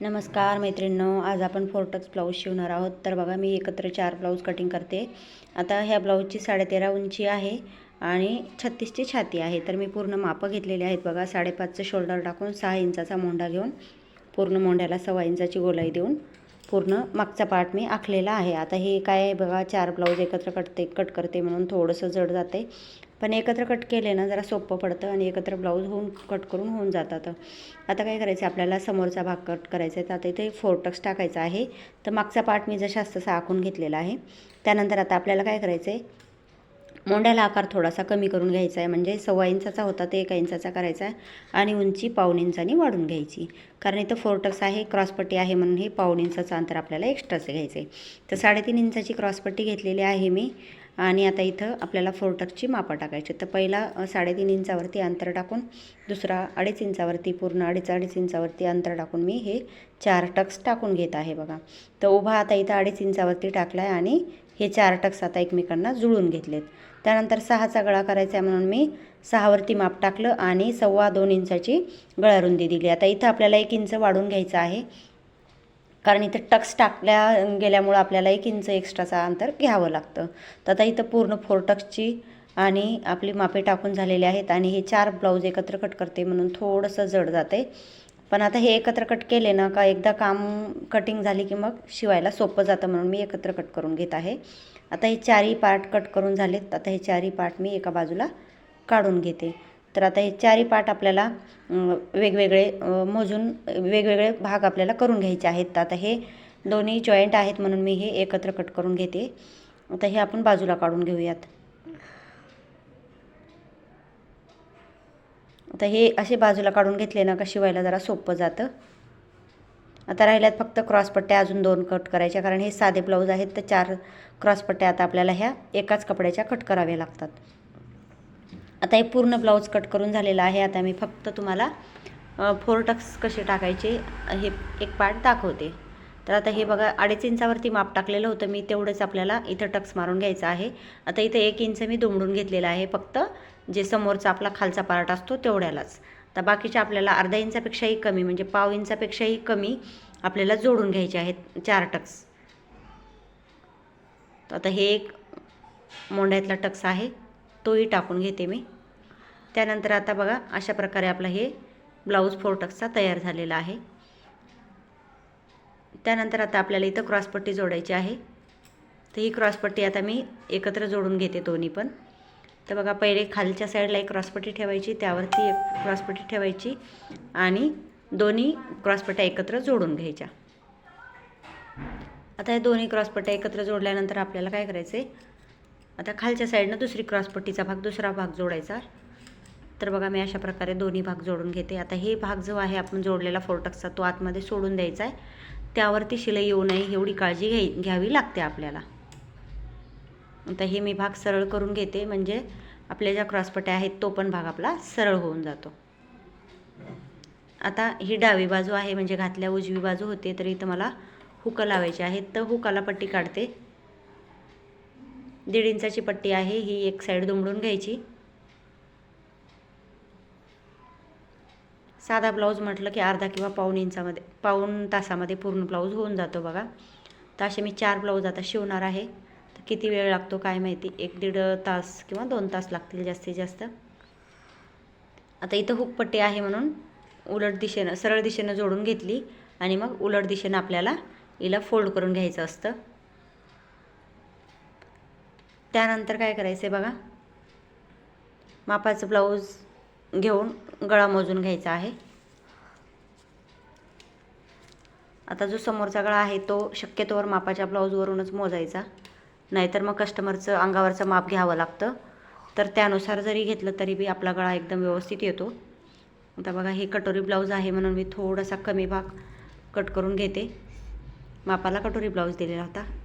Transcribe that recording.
नमस्कार मैत्रिणींनो आज आपण फोर्टक्स ब्लाऊज शिवणार आहोत. तर बघा मी एकत्र चार ब्लाऊज कटिंग करते. आता ह्या ब्लाऊजची साडेतेरा उंची आहे आणि छत्तीसची छाती आहे. तर मी पूर्ण मापं घेतलेली आहेत बघा. साडेपाचचं शोल्डर टाकून सहा इंचाचा मोंडा घेऊन पूर्ण मोंड्याला सव्वा इंचाची गोलाई देऊन पूर्ण मागचा पार्ट मी आखलेला आहे. आता हे काय बघा चार ब्लाऊज एकत्र कटते कट करते म्हणून थोडंसं जड जाते. पण एकत्र कट केले ना जरा सोपं पडतं आणि एकत्र ब्लाऊज होऊन कट करून होऊन जातात आता. काय करायचं आपल्याला समोरचा भाग कट करायचा आहे. तर आता इथे फोरटक्स टाकायचा आहे. तर मागचा पार्ट मी जशा तसा आखून घेतलेला आहे. त्यानंतर आता आपल्याला काय करायचं आहे मोंड्याला आकार थोडासा कमी करून घ्यायचा आहे. म्हणजे सव्वा इंचाचा होता ते एका इंचाचा करायचा आहे. आणि उंची पाऊण इंचानी वाढून घ्यायची. कारण इथं फोर्टक्स आहे क्रॉसपट्टी आहे म्हणून हे पाऊण इंचाचं अंतर आपल्याला एक्स्ट्राच घ्यायचं आहे. तर साडेतीन इंचाची क्रॉसपट्टी घेतलेली आहे मी. आणि आता इथं आपल्याला फोरटक्सची मापं टाकायची तर पहिला साडेतीन इंचावरती अंतर टाकून दुसरा अडीच इंचावरती पूर्ण अडीच अडीच इंचावरती अंतर टाकून मी हे चार टक्स टाकून घेत आहे बघा. तर उभा आता इथं अडीच इंचावरती टाकला आहे आणि हे चार टक्स आता एकमेकांना जुळून घेतलेत. त्यानंतर सहाचा गळा करायचा आहे म्हणून मी सहावरती माप टाकलं आणि सव्वा दोन इंचाची गळारुंदी दिली. आता इथं आपल्याला एक इंच वाढून घ्यायचं आहे. कारण इथं टक्स टाकल्या गेल्यामुळं आपल्याला एक इंच एक्स्ट्राचा अंतर घ्यावं लागतं. तर आता इथं पूर्ण फोर टक्सची आणि आपली मापे टाकून झालेली आहेत आणि हे चार ब्लाऊज एकत्र कट करते म्हणून थोडंसं जड जाते पण आता हे एकत्र कट केले ना का एकदा काम कटिंग झाली की मग शिवायला सोपं जातं म्हणून मी एकत्र कट करून घेत आहे. आता हे चारही पार्ट कट करून झालेत आता हे चारही पार्ट मी एका बाजूला काढून घेते. तर आता हे चारही पार्ट आपल्याला वेगवेगळे मोजून वेगवेगळे भाग आपल्याला करून घ्यायचे आहेत. तर आता हे दोन्ही जॉईंट आहेत म्हणून मी हे एकत्र कट करून घेते. आता हे आपण बाजूला काढून घेऊयात. आता हे असे बाजूला काढून घेतले ना का शिवायला जरा सोपं जातं. आता राहिल्यात फक्त क्रॉसपट्ट्या अजून दोन कट करायच्या कारण हे साधे ब्लाऊज आहेत तर चार क्रॉसपट्ट्या आता आपल्याला ह्या एकाच कपड्याच्या कट कराव्या लागतात. आता हे पूर्ण ब्लाऊज कट करून झालेलं आहे. आता मी फक्त तुम्हाला फोर टक्स कसे टाकायचे हे एक पार्ट दाखवते. तर आता हे बघा अडीच इंचावरती माप टाकलेलं होतं. मी तेवढंच आपल्याला इथं टक्स मारून घ्यायचं आहे. आता इथं एक इंच मी दुमडून घेतलेलं आहे. फक्त जे समोरचा आपला खालचा पार्ट असतो तेवढ्यालाच. तर बाकीच्या आपल्याला अर्धा इंचापेक्षाही कमी म्हणजे पाव इंचापेक्षाही कमी आपल्याला जोडून घ्यायचे आहेत चार टक्स. तर आता हे एक मोंड्यातला टक्स आहे. तोही टाकून घेते मी. त्यानंतर आता बघा अशा प्रकारे आपलं हे ब्लाऊज फोर टक्सचा तयार झालेला आहे. त्यानंतर आता आपल्याला इथं क्रॉसपट्टी जोडायची आहे. तर ही क्रॉसपट्टी आता मी एकत्र जोडून घेते दोन्ही पण. तर बघा पहिले खालच्या साईडला एक क्रॉसपट्टी ठेवायची त्यावरती एक क्रॉसपट्टी ठेवायची आणि दोन्ही क्रॉसपट्ट्या एकत्र जोडून घ्यायच्या. आता या दोन्ही क्रॉसपट्ट्या एकत्र जोडल्यानंतर आपल्याला काय करायचं आहे आता खालच्या साईडनं दुसरी क्रॉसपट्टीचा भाग दुसरा भाग जोडायचा. तर बघा मी अशा प्रकारे दोन्ही भाग जोडून घेते. आता हे भाग जो आहे आपण जोडलेला फोरटक्सचा तो आतमध्ये सोडून द्यायचा आहे. त्यावरती शिलाई येऊ नये एवढी काळजी घ्याय घ्यावी लागते आपल्याला. आता हे मी भाग सरळ करून घेते म्हणजे आपल्या ज्या क्रॉसपट्ट्या आहेत तो पण भाग आपला सरळ होऊन जातो. आता ही डावी बाजू आहे म्हणजे घातल्या उजवी बाजू होते तर इथं मला हुकं लावायची आहेत. तर हुकाला पट्टी काढते. दीड इंचाची पट्टी आहे ही एक साईड दुमडून घ्यायची. साधा ब्लाऊज म्हटलं की अर्धा किंवा पाऊण इंचामध्ये पाऊण तासामध्ये पूर्ण ब्लाऊज होऊन जातो बघा. तर असे मी चार ब्लाऊज आता शिवणार आहे. तर किती वेळ लागतो काय माहिती? एक दीड तास किंवा दोन तास लागतील जास्तीत जास्त. आता इथं हुकपट्टी आहे म्हणून उलट दिशेनं सरळ दिशेनं जोडून घेतली आणि मग उलट दिशेनं आपल्याला हिला फोल्ड करून घ्यायचं असतं. त्यानंतर काय करायचं आहे बघा? मापाचं ब्लाऊज घेऊन गळा मोजून घ्यायचा आहे. आता जो समोरचा गळा आहे तो शक्यतोवर मापाच्या ब्लाऊजवरूनच मोजायचा. नाहीतर मग कस्टमरचं अंगावरचं माप घ्यावं लागतं. तर त्यानुसार जरी घेतलं तरी बी आपला गळा एकदम व्यवस्थित येतो. आता बघा हे कटोरी ब्लाऊज आहे म्हणून मी थोडासा कमी भाग कट करून घेते. मापाला कटोरी ब्लाऊज दिलेला होता.